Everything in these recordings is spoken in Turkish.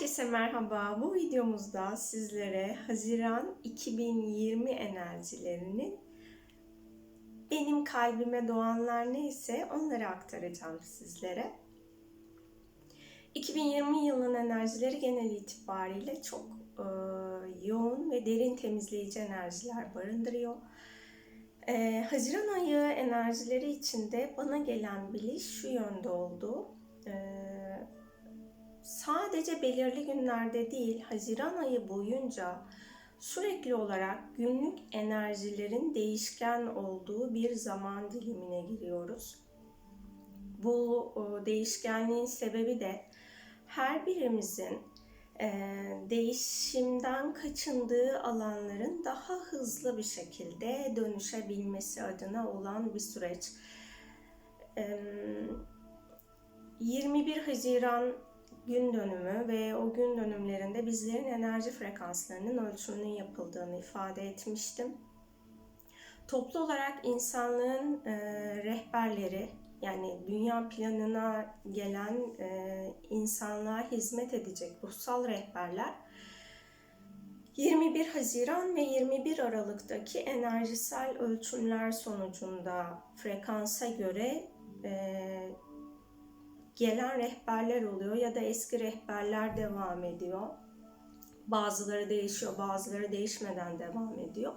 Herkese merhaba. Bu videomuzda sizlere Haziran 2020 enerjilerinin benim kalbime doğanlar neyse onları aktaracağım sizlere. 2020 yılının enerjileri genel itibariyle çok e, yoğun ve derin temizleyici enerjiler barındırıyor. E, Haziran ayı enerjileri içinde bana gelen biliş şu yönde oldu. E, sadece belirli günlerde değil, Haziran ayı boyunca sürekli olarak günlük enerjilerin değişken olduğu bir zaman dilimine giriyoruz. Bu değişkenliğin sebebi de her birimizin değişimden kaçındığı alanların daha hızlı bir şekilde dönüşebilmesi adına olan bir süreç. 21 Haziran gün dönümü ve o gün dönümlerinde bizlerin enerji frekanslarının ölçümünün yapıldığını ifade etmiştim. Toplu olarak insanlığın e, rehberleri yani dünya planına gelen e, insanlığa hizmet edecek ruhsal rehberler 21 Haziran ve 21 Aralık'taki enerjisel ölçümler sonucunda frekansa göre e, gelen rehberler oluyor ya da eski rehberler devam ediyor. Bazıları değişiyor, bazıları değişmeden devam ediyor.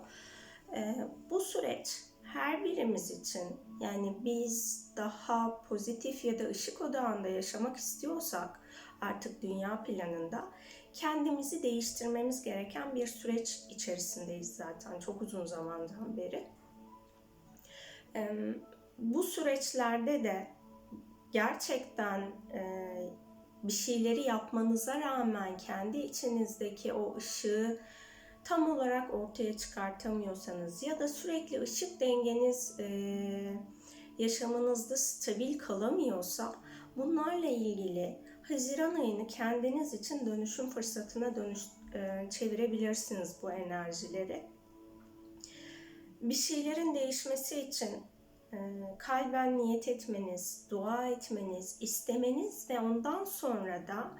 Ee, bu süreç her birimiz için yani biz daha pozitif ya da ışık odağında yaşamak istiyorsak artık dünya planında kendimizi değiştirmemiz gereken bir süreç içerisindeyiz zaten çok uzun zamandan beri. Ee, bu süreçlerde de gerçekten e, bir şeyleri yapmanıza rağmen kendi içinizdeki o ışığı tam olarak ortaya çıkartamıyorsanız ya da sürekli ışık dengeniz e, yaşamınızda stabil kalamıyorsa bunlarla ilgili Haziran ayını kendiniz için dönüşüm fırsatına dönüş, e, çevirebilirsiniz bu enerjileri. Bir şeylerin değişmesi için kalben niyet etmeniz, dua etmeniz, istemeniz ve ondan sonra da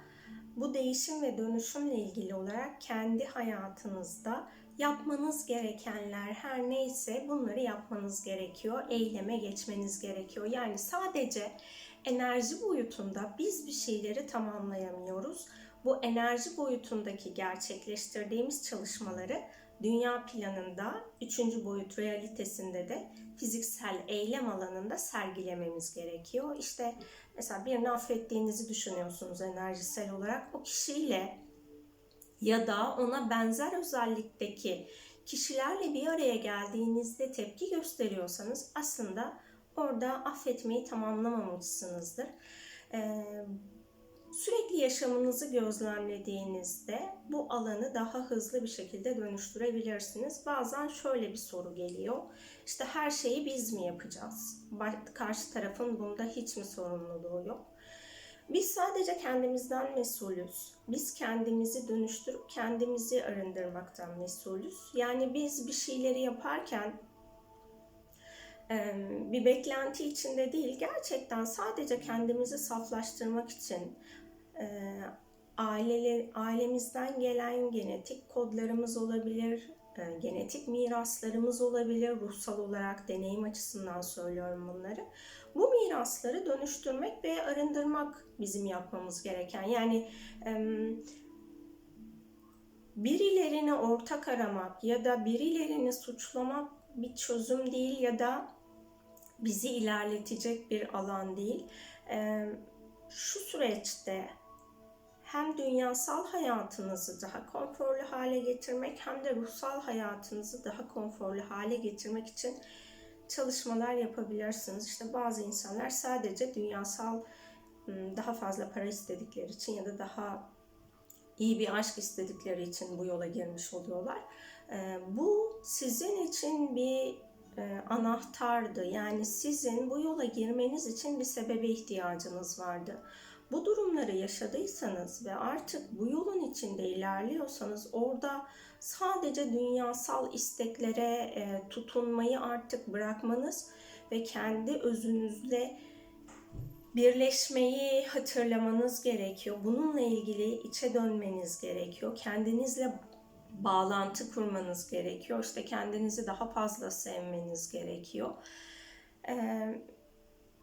bu değişim ve dönüşümle ilgili olarak kendi hayatınızda yapmanız gerekenler her neyse bunları yapmanız gerekiyor. Eyleme geçmeniz gerekiyor. Yani sadece enerji boyutunda biz bir şeyleri tamamlayamıyoruz. Bu enerji boyutundaki gerçekleştirdiğimiz çalışmaları dünya planında, üçüncü boyut realitesinde de fiziksel eylem alanında sergilememiz gerekiyor. İşte mesela birini affettiğinizi düşünüyorsunuz enerjisel olarak. O kişiyle ya da ona benzer özellikteki kişilerle bir araya geldiğinizde tepki gösteriyorsanız aslında orada affetmeyi tamamlamamışsınızdır. Ee, Sürekli yaşamınızı gözlemlediğinizde bu alanı daha hızlı bir şekilde dönüştürebilirsiniz. Bazen şöyle bir soru geliyor. İşte her şeyi biz mi yapacağız? Karşı tarafın bunda hiç mi sorumluluğu yok? Biz sadece kendimizden mesulüz. Biz kendimizi dönüştürüp kendimizi arındırmaktan mesulüz. Yani biz bir şeyleri yaparken bir beklenti içinde değil, gerçekten sadece kendimizi saflaştırmak için e, aileler, ailemizden gelen genetik kodlarımız olabilir, e, genetik miraslarımız olabilir, ruhsal olarak deneyim açısından söylüyorum bunları. Bu mirasları dönüştürmek ve arındırmak bizim yapmamız gereken. Yani e, birilerini ortak aramak ya da birilerini suçlamak bir çözüm değil ya da bizi ilerletecek bir alan değil. Şu süreçte hem dünyasal hayatınızı daha konforlu hale getirmek hem de ruhsal hayatınızı daha konforlu hale getirmek için çalışmalar yapabilirsiniz. İşte bazı insanlar sadece dünyasal daha fazla para istedikleri için ya da daha iyi bir aşk istedikleri için bu yola girmiş oluyorlar. Bu sizin için bir anahtardı. Yani sizin bu yola girmeniz için bir sebebe ihtiyacınız vardı. Bu durumları yaşadıysanız ve artık bu yolun içinde ilerliyorsanız orada sadece dünyasal isteklere e, tutunmayı artık bırakmanız ve kendi özünüzle birleşmeyi hatırlamanız gerekiyor. Bununla ilgili içe dönmeniz gerekiyor. Kendinizle bağlantı kurmanız gerekiyor. İşte kendinizi daha fazla sevmeniz gerekiyor. Ee,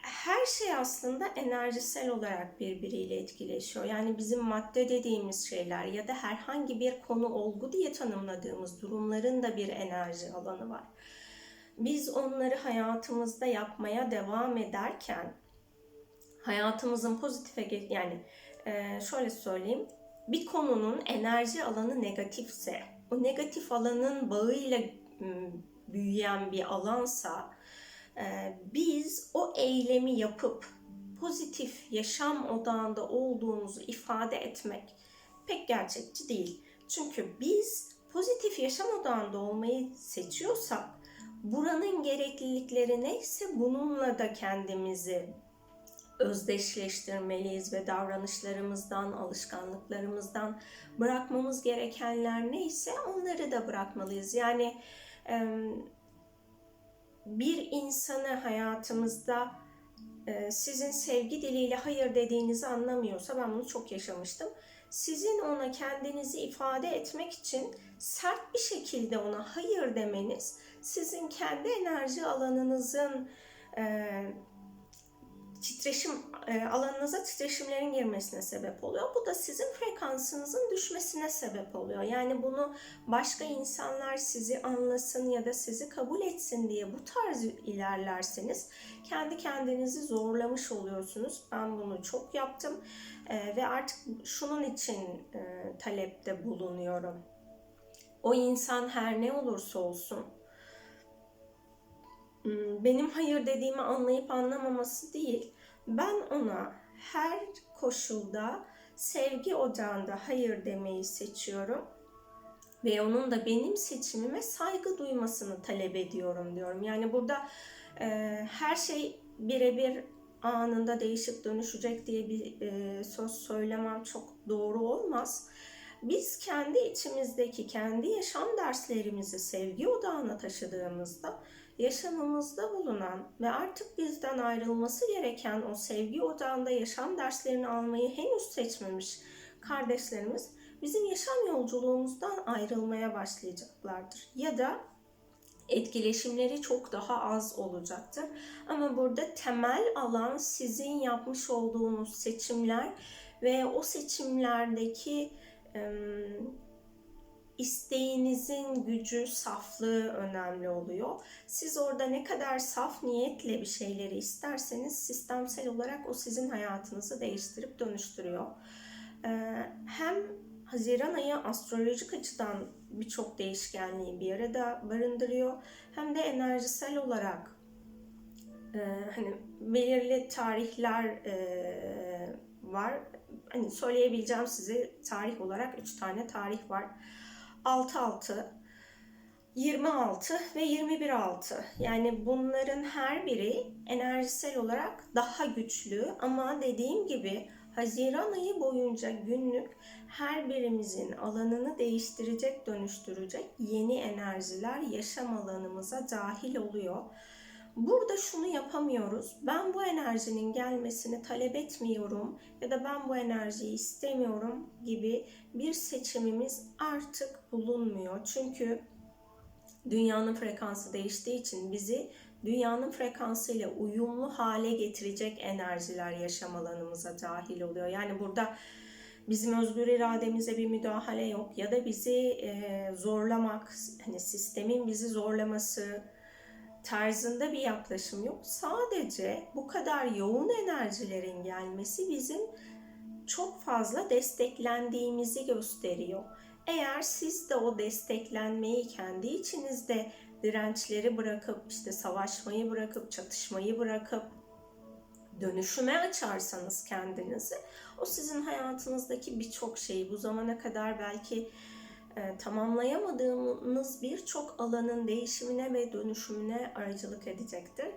her şey aslında enerjisel olarak birbiriyle etkileşiyor. Yani bizim madde dediğimiz şeyler ya da herhangi bir konu olgu diye tanımladığımız durumların da bir enerji alanı var. Biz onları hayatımızda yapmaya devam ederken hayatımızın pozitife yani e, şöyle söyleyeyim bir konunun enerji alanı negatifse o negatif alanın bağıyla büyüyen bir alansa biz o eylemi yapıp pozitif yaşam odağında olduğumuzu ifade etmek pek gerçekçi değil. Çünkü biz pozitif yaşam odağında olmayı seçiyorsak buranın gereklilikleri neyse bununla da kendimizi özdeşleştirmeliyiz ve davranışlarımızdan, alışkanlıklarımızdan bırakmamız gerekenler neyse onları da bırakmalıyız. Yani bir insanı hayatımızda sizin sevgi diliyle hayır dediğinizi anlamıyorsa ben bunu çok yaşamıştım. Sizin ona kendinizi ifade etmek için sert bir şekilde ona hayır demeniz sizin kendi enerji alanınızın titreşim e, alanınıza titreşimlerin girmesine sebep oluyor. Bu da sizin frekansınızın düşmesine sebep oluyor. Yani bunu başka insanlar sizi anlasın ya da sizi kabul etsin diye bu tarz ilerlerseniz kendi kendinizi zorlamış oluyorsunuz. Ben bunu çok yaptım e, ve artık şunun için e, talepte bulunuyorum. O insan her ne olursa olsun benim hayır dediğimi anlayıp anlamaması değil. Ben ona her koşulda sevgi ocağında hayır demeyi seçiyorum ve onun da benim seçimime saygı duymasını talep ediyorum diyorum. Yani burada e, her şey birebir anında değişip dönüşecek diye bir e, söz söylemem çok doğru olmaz. Biz kendi içimizdeki kendi yaşam derslerimizi sevgi odağına taşıdığımızda yaşamımızda bulunan ve artık bizden ayrılması gereken o sevgi odağında yaşam derslerini almayı henüz seçmemiş kardeşlerimiz bizim yaşam yolculuğumuzdan ayrılmaya başlayacaklardır. Ya da etkileşimleri çok daha az olacaktır. Ama burada temel alan sizin yapmış olduğunuz seçimler ve o seçimlerdeki isteğinizin gücü, saflığı önemli oluyor. Siz orada ne kadar saf niyetle bir şeyleri isterseniz sistemsel olarak o sizin hayatınızı değiştirip dönüştürüyor. Ee, hem Haziran ayı astrolojik açıdan birçok değişkenliği bir arada barındırıyor. Hem de enerjisel olarak e, hani belirli tarihler e, var. Hani söyleyebileceğim size tarih olarak 3 tane tarih var. 6-6, 26 ve 21-6. Yani bunların her biri enerjisel olarak daha güçlü ama dediğim gibi Haziran ayı boyunca günlük her birimizin alanını değiştirecek, dönüştürecek yeni enerjiler yaşam alanımıza dahil oluyor. Burada şunu yapamıyoruz. Ben bu enerjinin gelmesini talep etmiyorum ya da ben bu enerjiyi istemiyorum gibi bir seçimimiz artık bulunmuyor. Çünkü dünyanın frekansı değiştiği için bizi dünyanın frekansıyla uyumlu hale getirecek enerjiler yaşam alanımıza dahil oluyor. Yani burada bizim özgür irademize bir müdahale yok ya da bizi zorlamak, hani sistemin bizi zorlaması, tarzında bir yaklaşım yok. Sadece bu kadar yoğun enerjilerin gelmesi bizim çok fazla desteklendiğimizi gösteriyor. Eğer siz de o desteklenmeyi kendi içinizde dirençleri bırakıp işte savaşmayı bırakıp çatışmayı bırakıp dönüşüme açarsanız kendinizi o sizin hayatınızdaki birçok şeyi bu zamana kadar belki e, tamamlayamadığımız birçok alanın değişimine ve dönüşümüne aracılık edecektir.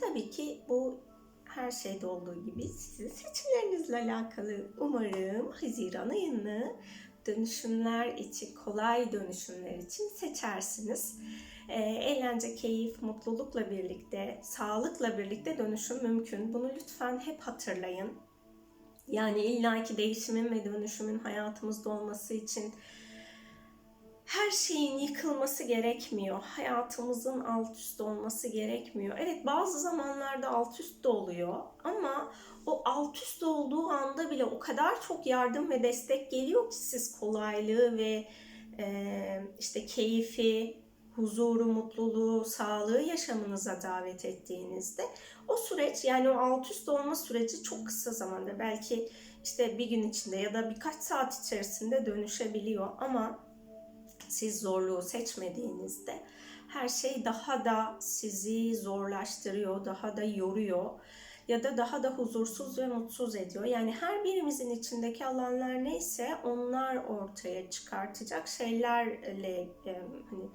Tabii ki bu her şeyde olduğu gibi sizin seçimlerinizle alakalı umarım Haziran ayını dönüşümler için, kolay dönüşümler için seçersiniz. e, eğlence, keyif, mutlulukla birlikte, sağlıkla birlikte dönüşüm mümkün. Bunu lütfen hep hatırlayın. Yani illaki değişimin ve dönüşümün hayatımızda olması için her şeyin yıkılması gerekmiyor. Hayatımızın alt üst olması gerekmiyor. Evet bazı zamanlarda alt üst de oluyor ama o alt üst olduğu anda bile o kadar çok yardım ve destek geliyor ki siz kolaylığı ve e, işte keyfi, huzuru, mutluluğu, sağlığı yaşamınıza davet ettiğinizde o süreç yani o alt üst olma süreci çok kısa zamanda belki işte bir gün içinde ya da birkaç saat içerisinde dönüşebiliyor ama siz zorluğu seçmediğinizde her şey daha da sizi zorlaştırıyor, daha da yoruyor ya da daha da huzursuz ve mutsuz ediyor. Yani her birimizin içindeki alanlar neyse onlar ortaya çıkartacak şeylerle e, hani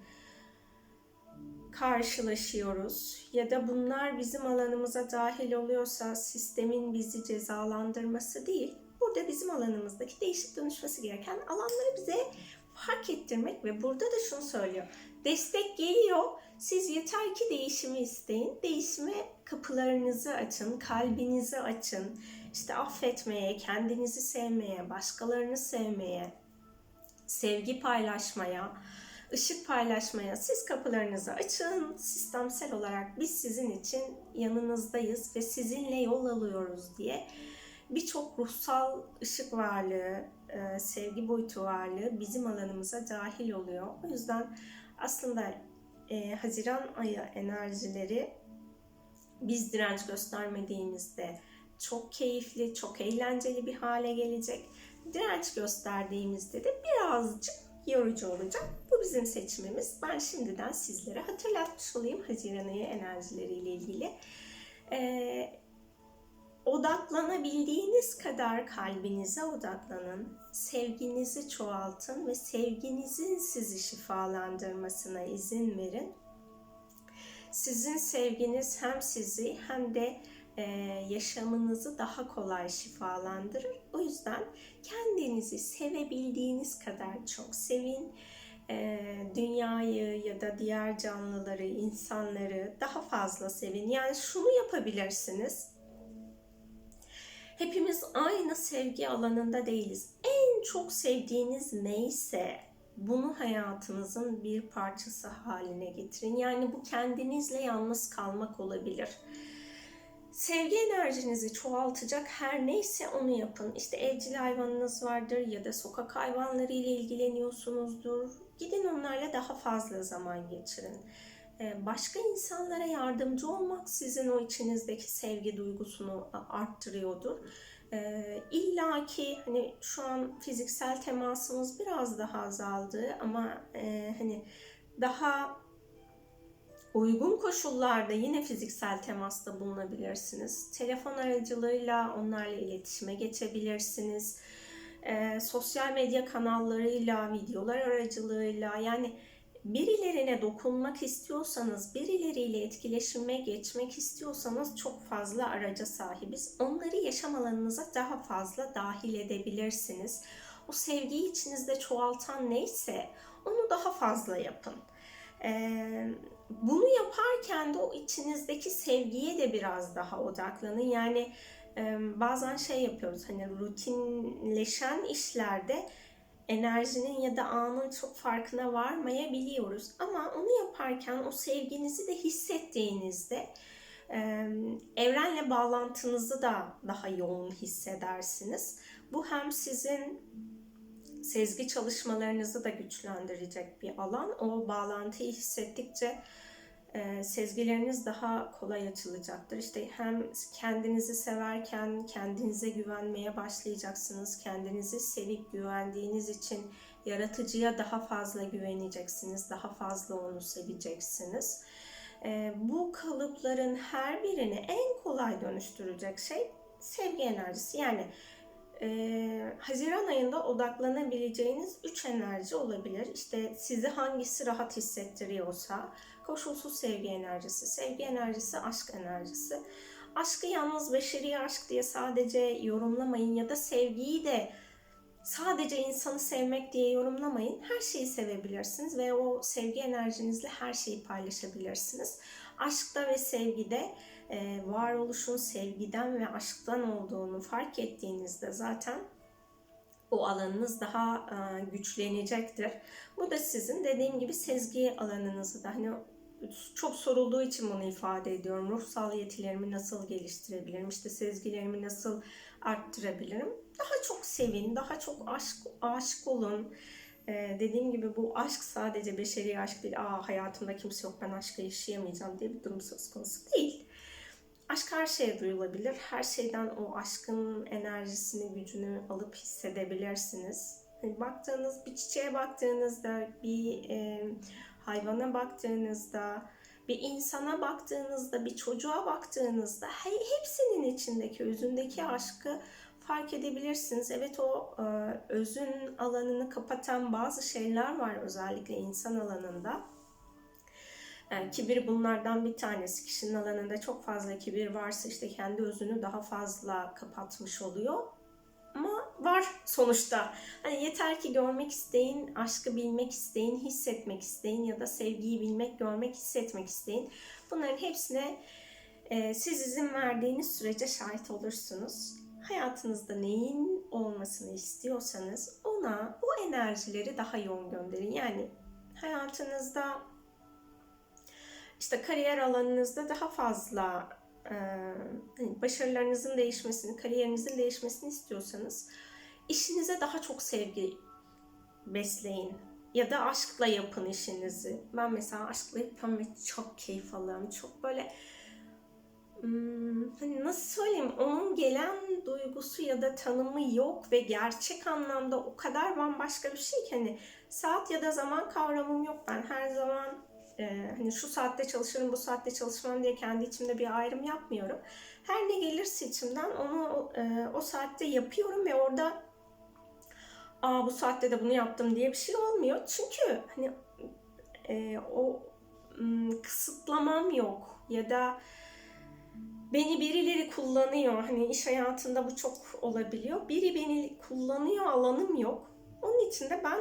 karşılaşıyoruz ya da bunlar bizim alanımıza dahil oluyorsa sistemin bizi cezalandırması değil. Burada bizim alanımızdaki değişik dönüşmesi gereken alanları bize fark ettirmek ve burada da şunu söylüyor. Destek geliyor. Siz yeter ki değişimi isteyin. Değişime kapılarınızı açın, kalbinizi açın. İşte affetmeye, kendinizi sevmeye, başkalarını sevmeye, sevgi paylaşmaya, ışık paylaşmaya siz kapılarınızı açın. Sistemsel olarak biz sizin için yanınızdayız ve sizinle yol alıyoruz diye birçok ruhsal ışık varlığı, e, sevgi boyutu varlığı bizim alanımıza dahil oluyor. O yüzden aslında e, Haziran ayı enerjileri biz direnç göstermediğimizde çok keyifli, çok eğlenceli bir hale gelecek. Direnç gösterdiğimizde de birazcık yorucu olacak. Bu bizim seçimimiz. Ben şimdiden sizlere hatırlatmış olayım Haziran ayı enerjileriyle ilgili. Ee, odaklanabildiğiniz kadar kalbinize odaklanın. Sevginizi çoğaltın ve sevginizin sizi şifalandırmasına izin verin. Sizin sevginiz hem sizi hem de e, yaşamınızı daha kolay şifalandırır. O yüzden kendinizi sevebildiğiniz kadar çok sevin. E, dünyayı ya da diğer canlıları, insanları daha fazla sevin. Yani şunu yapabilirsiniz. Hepimiz aynı sevgi alanında değiliz. En çok sevdiğiniz neyse bunu hayatınızın bir parçası haline getirin. Yani bu kendinizle yalnız kalmak olabilir sevgi enerjinizi çoğaltacak her neyse onu yapın. İşte evcil hayvanınız vardır ya da sokak hayvanları ile ilgileniyorsunuzdur. Gidin onlarla daha fazla zaman geçirin. Ee, başka insanlara yardımcı olmak sizin o içinizdeki sevgi duygusunu arttırıyordur. Ee, İlla ki hani şu an fiziksel temasımız biraz daha azaldı ama e, hani daha Uygun koşullarda yine fiziksel temasta bulunabilirsiniz. Telefon aracılığıyla onlarla iletişime geçebilirsiniz. E, sosyal medya kanallarıyla, videolar aracılığıyla yani birilerine dokunmak istiyorsanız, birileriyle etkileşime geçmek istiyorsanız çok fazla araca sahibiz. Onları yaşam alanınıza daha fazla dahil edebilirsiniz. O sevgiyi içinizde çoğaltan neyse onu daha fazla yapın. Ee, bunu yaparken de o içinizdeki sevgiye de biraz daha odaklanın. Yani e, bazen şey yapıyoruz hani rutinleşen işlerde enerjinin ya da anın çok farkına varmayabiliyoruz. Ama onu yaparken o sevginizi de hissettiğinizde evrenle bağlantınızı da daha yoğun hissedersiniz. Bu hem sizin sezgi çalışmalarınızı da güçlendirecek bir alan. O bağlantıyı hissettikçe e, sezgileriniz daha kolay açılacaktır. İşte hem kendinizi severken kendinize güvenmeye başlayacaksınız. Kendinizi sevip güvendiğiniz için yaratıcıya daha fazla güveneceksiniz. Daha fazla onu seveceksiniz. E, bu kalıpların her birini en kolay dönüştürecek şey sevgi enerjisi. Yani e, Haziran ayında odaklanabileceğiniz üç enerji olabilir. İşte sizi hangisi rahat hissettiriyorsa, koşulsuz sevgi enerjisi, sevgi enerjisi, aşk enerjisi. Aşkı yalnız beşeri aşk diye sadece yorumlamayın ya da sevgiyi de sadece insanı sevmek diye yorumlamayın. Her şeyi sevebilirsiniz ve o sevgi enerjinizle her şeyi paylaşabilirsiniz. Aşkta ve sevgide e, varoluşun sevgiden ve aşktan olduğunu fark ettiğinizde zaten o alanınız daha e, güçlenecektir. Bu da sizin dediğim gibi sezgi alanınızı da hani çok sorulduğu için bunu ifade ediyorum. Ruhsal yetilerimi nasıl geliştirebilirim? İşte sezgilerimi nasıl arttırabilirim? Daha çok sevin, daha çok aşk aşık olun. Ee, dediğim gibi bu aşk sadece beşeri aşk değil. Aa hayatımda kimse yok ben aşkı yaşayamayacağım diye bir durum söz konusu değil. Aşk her şeye duyulabilir. Her şeyden o aşkın enerjisini, gücünü alıp hissedebilirsiniz. Hani baktığınız, bir çiçeğe baktığınızda, bir e, hayvana baktığınızda, bir insana baktığınızda, bir çocuğa baktığınızda hepsinin içindeki, özündeki aşkı fark edebilirsiniz. Evet o e, özün alanını kapatan bazı şeyler var özellikle insan alanında. Yani kibir bunlardan bir tanesi. Kişinin alanında çok fazla kibir varsa işte kendi özünü daha fazla kapatmış oluyor. Var sonuçta. Hani yeter ki görmek isteyin, aşkı bilmek isteyin, hissetmek isteyin ya da sevgiyi bilmek, görmek, hissetmek isteyin. Bunların hepsine e, siz izin verdiğiniz sürece şahit olursunuz. Hayatınızda neyin olmasını istiyorsanız ona o enerjileri daha yoğun gönderin. Yani hayatınızda işte kariyer alanınızda daha fazla e, hani başarılarınızın değişmesini, kariyerinizin değişmesini istiyorsanız işinize daha çok sevgi besleyin. Ya da aşkla yapın işinizi. Ben mesela aşkla yapıyorum ve çok keyif alıyorum. Çok böyle hmm, hani nasıl söyleyeyim onun gelen duygusu ya da tanımı yok ve gerçek anlamda o kadar bambaşka bir şey ki hani saat ya da zaman kavramım yok ben her zaman e, hani şu saatte çalışırım, bu saatte çalışmam diye kendi içimde bir ayrım yapmıyorum. Her ne gelirse içimden onu e, o saatte yapıyorum ve orada aa bu saatte de bunu yaptım diye bir şey olmuyor. Çünkü hani e, o m, kısıtlamam yok ya da beni birileri kullanıyor. Hani iş hayatında bu çok olabiliyor. Biri beni kullanıyor, alanım yok. Onun için de ben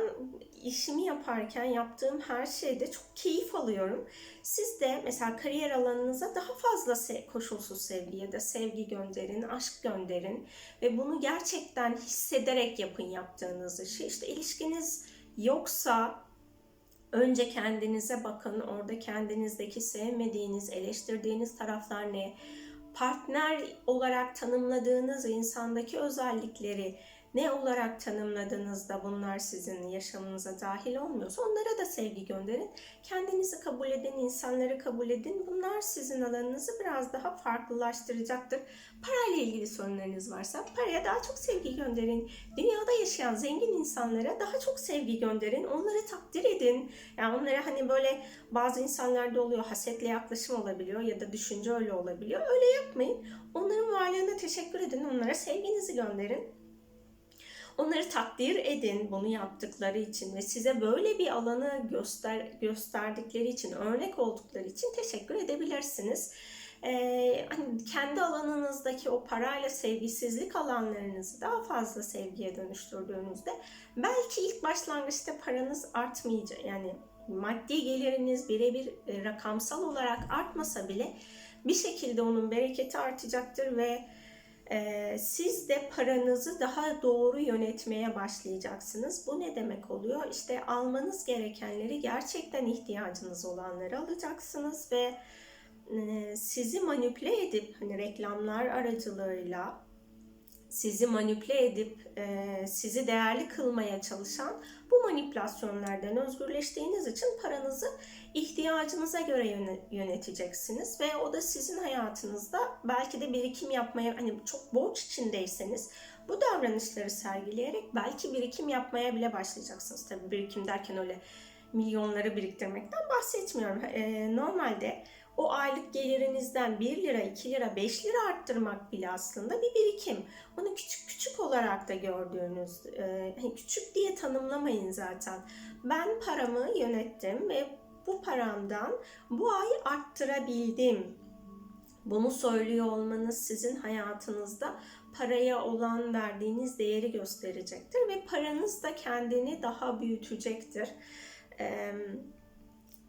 işimi yaparken yaptığım her şeyde çok keyif alıyorum. Siz de mesela kariyer alanınıza daha fazla koşulsuz sevgi ya da sevgi gönderin, aşk gönderin ve bunu gerçekten hissederek yapın yaptığınız işi. İşte ilişkiniz yoksa önce kendinize bakın. Orada kendinizdeki sevmediğiniz, eleştirdiğiniz taraflar ne? Partner olarak tanımladığınız insandaki özellikleri ne olarak tanımladığınızda bunlar sizin yaşamınıza dahil olmuyorsa onlara da sevgi gönderin. Kendinizi kabul edin, insanları kabul edin. Bunlar sizin alanınızı biraz daha farklılaştıracaktır. Parayla ilgili sorunlarınız varsa paraya daha çok sevgi gönderin. Dünyada yaşayan zengin insanlara daha çok sevgi gönderin. Onları takdir edin. Yani onlara hani böyle bazı insanlarda oluyor hasetle yaklaşım olabiliyor ya da düşünce öyle olabiliyor. Öyle yapmayın. Onların varlığına teşekkür edin. Onlara sevginizi gönderin. Onları takdir edin bunu yaptıkları için ve size böyle bir alanı göster gösterdikleri için, örnek oldukları için teşekkür edebilirsiniz. Ee, hani kendi alanınızdaki o parayla sevgisizlik alanlarınızı daha fazla sevgiye dönüştürdüğünüzde belki ilk başlangıçta paranız artmayacak yani maddi geliriniz birebir e, rakamsal olarak artmasa bile bir şekilde onun bereketi artacaktır ve e, siz de paranızı daha doğru yönetmeye başlayacaksınız. Bu ne demek oluyor? İşte almanız gerekenleri gerçekten ihtiyacınız olanları alacaksınız ve e, sizi manipüle edip hani reklamlar aracılığıyla sizi manipüle edip e, sizi değerli kılmaya çalışan bu manipülasyonlardan özgürleştiğiniz için paranızı ihtiyacınıza göre yöneteceksiniz ve o da sizin hayatınızda belki de birikim yapmaya hani çok borç içindeyseniz bu davranışları sergileyerek belki birikim yapmaya bile başlayacaksınız. Tabii birikim derken öyle milyonları biriktirmekten bahsetmiyorum. Ee, normalde o aylık gelirinizden 1 lira, 2 lira, 5 lira arttırmak bile aslında bir birikim. Onu küçük küçük olarak da gördüğünüz, e, hani küçük diye tanımlamayın zaten. Ben paramı yönettim ve bu paramdan bu ay arttırabildim. Bunu söylüyor olmanız sizin hayatınızda paraya olan verdiğiniz değeri gösterecektir ve paranız da kendini daha büyütecektir. Ee,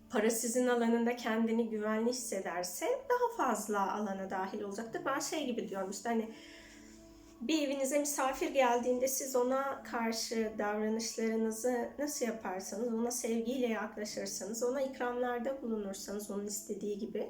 para sizin alanında kendini güvenli hissederse daha fazla alana dahil olacaktır. Ben şey gibi diyorum işte hani bir evinize misafir geldiğinde siz ona karşı davranışlarınızı nasıl yaparsanız, ona sevgiyle yaklaşırsanız, ona ikramlarda bulunursanız onun istediği gibi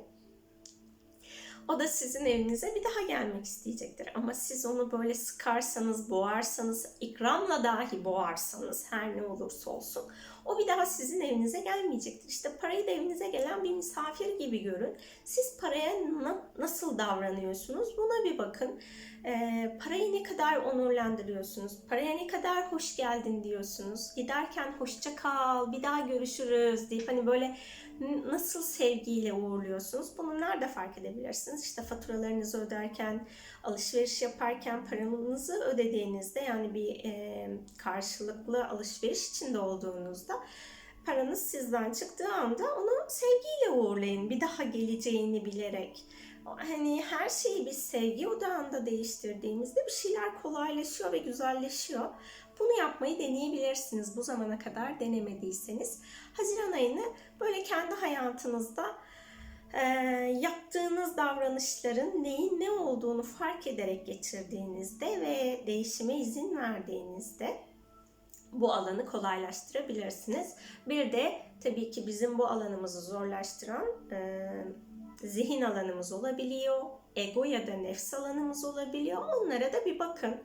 o da sizin evinize bir daha gelmek isteyecektir. Ama siz onu böyle sıkarsanız, boğarsanız, ikramla dahi boğarsanız her ne olursa olsun o bir daha sizin evinize gelmeyecektir. İşte parayı da evinize gelen bir misafir gibi görün. Siz paraya na- nasıl davranıyorsunuz buna bir bakın. Ee, parayı ne kadar onurlandırıyorsunuz? Paraya ne kadar hoş geldin diyorsunuz? Giderken hoşça kal, bir daha görüşürüz deyip hani böyle nasıl sevgiyle uğurluyorsunuz? Bunu nerede fark edebilirsiniz? İşte faturalarınızı öderken, alışveriş yaparken, paranızı ödediğinizde yani bir e, karşılıklı alışveriş içinde olduğunuzda paranız sizden çıktığı anda onu sevgiyle uğurlayın. Bir daha geleceğini bilerek. Hani her şeyi biz sevgi odağında değiştirdiğimizde bir şeyler kolaylaşıyor ve güzelleşiyor. Bunu yapmayı deneyebilirsiniz bu zamana kadar denemediyseniz. Haziran ayını böyle kendi hayatınızda e, yaptığınız davranışların neyin ne olduğunu fark ederek geçirdiğinizde ve değişime izin verdiğinizde bu alanı kolaylaştırabilirsiniz. Bir de tabii ki bizim bu alanımızı zorlaştıran e, zihin alanımız olabiliyor, ego ya da nefs alanımız olabiliyor. Onlara da bir bakın.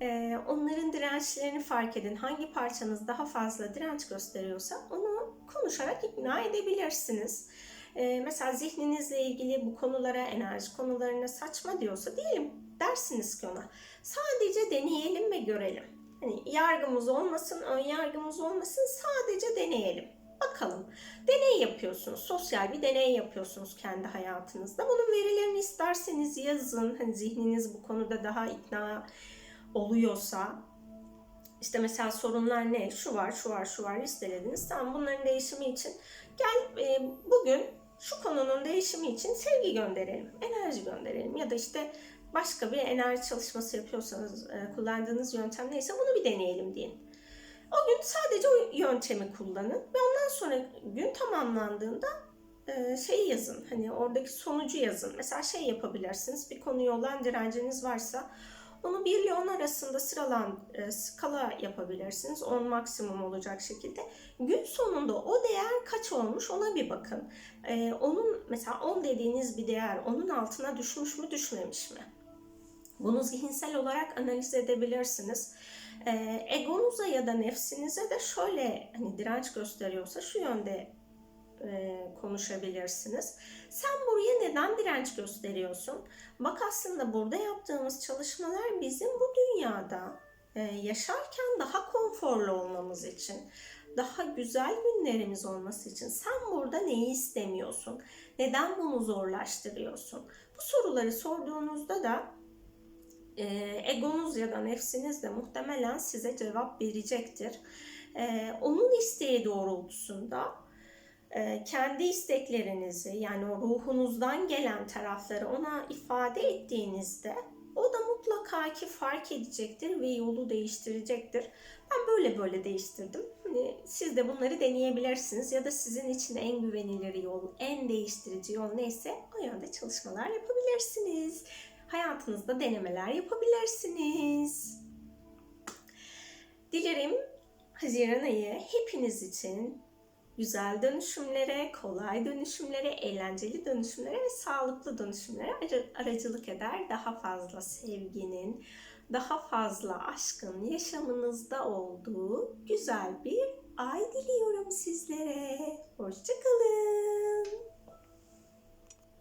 Ee, onların dirençlerini fark edin. Hangi parçanız daha fazla direnç gösteriyorsa onu konuşarak ikna edebilirsiniz. Ee, mesela zihninizle ilgili bu konulara, enerji konularına saçma diyorsa diyelim dersiniz ki ona. Sadece deneyelim ve görelim. Hani yargımız olmasın, ön yargımız olmasın sadece deneyelim. Bakalım. Deney yapıyorsunuz. Sosyal bir deney yapıyorsunuz kendi hayatınızda. Bunun verilerini isterseniz yazın. Hani zihniniz bu konuda daha ikna oluyorsa işte mesela sorunlar ne? Şu var, şu var, şu var listelediniz. Tamam bunların değişimi için gel e, bugün şu konunun değişimi için sevgi gönderelim, enerji gönderelim ya da işte başka bir enerji çalışması yapıyorsanız e, kullandığınız yöntem neyse bunu bir deneyelim deyin. O gün sadece o yöntemi kullanın ve ondan sonra gün tamamlandığında e, şey yazın. Hani oradaki sonucu yazın. Mesela şey yapabilirsiniz. Bir konuya olan direnciniz varsa onu 1 ile 10 arasında sıralan e, skala yapabilirsiniz. 10 maksimum olacak şekilde. Gün sonunda o değer kaç olmuş ona bir bakın. E, onun mesela 10 dediğiniz bir değer onun altına düşmüş mü düşmemiş mi? Bunu zihinsel olarak analiz edebilirsiniz. E, egonuza ya da nefsinize de şöyle hani direnç gösteriyorsa şu yönde e, konuşabilirsiniz. Sen buraya neden direnç gösteriyorsun? Bak aslında burada yaptığımız çalışmalar bizim bu dünyada e, yaşarken daha konforlu olmamız için, daha güzel günlerimiz olması için sen burada neyi istemiyorsun? Neden bunu zorlaştırıyorsun? Bu soruları sorduğunuzda da e, egonuz ya da nefsiniz de muhtemelen size cevap verecektir. E, onun isteği doğrultusunda e, kendi isteklerinizi yani o ruhunuzdan gelen tarafları ona ifade ettiğinizde o da mutlaka ki fark edecektir ve yolu değiştirecektir. Ben böyle böyle değiştirdim. Hani siz de bunları deneyebilirsiniz ya da sizin için en güvenilir yol, en değiştirici yol neyse o yönde çalışmalar yapabilirsiniz. Hayatınızda denemeler yapabilirsiniz. Dilerim Haziran ayı hepiniz için güzel dönüşümlere, kolay dönüşümlere, eğlenceli dönüşümlere ve sağlıklı dönüşümlere aracılık eder. Daha fazla sevginin, daha fazla aşkın yaşamınızda olduğu güzel bir ay diliyorum sizlere. Hoşçakalın.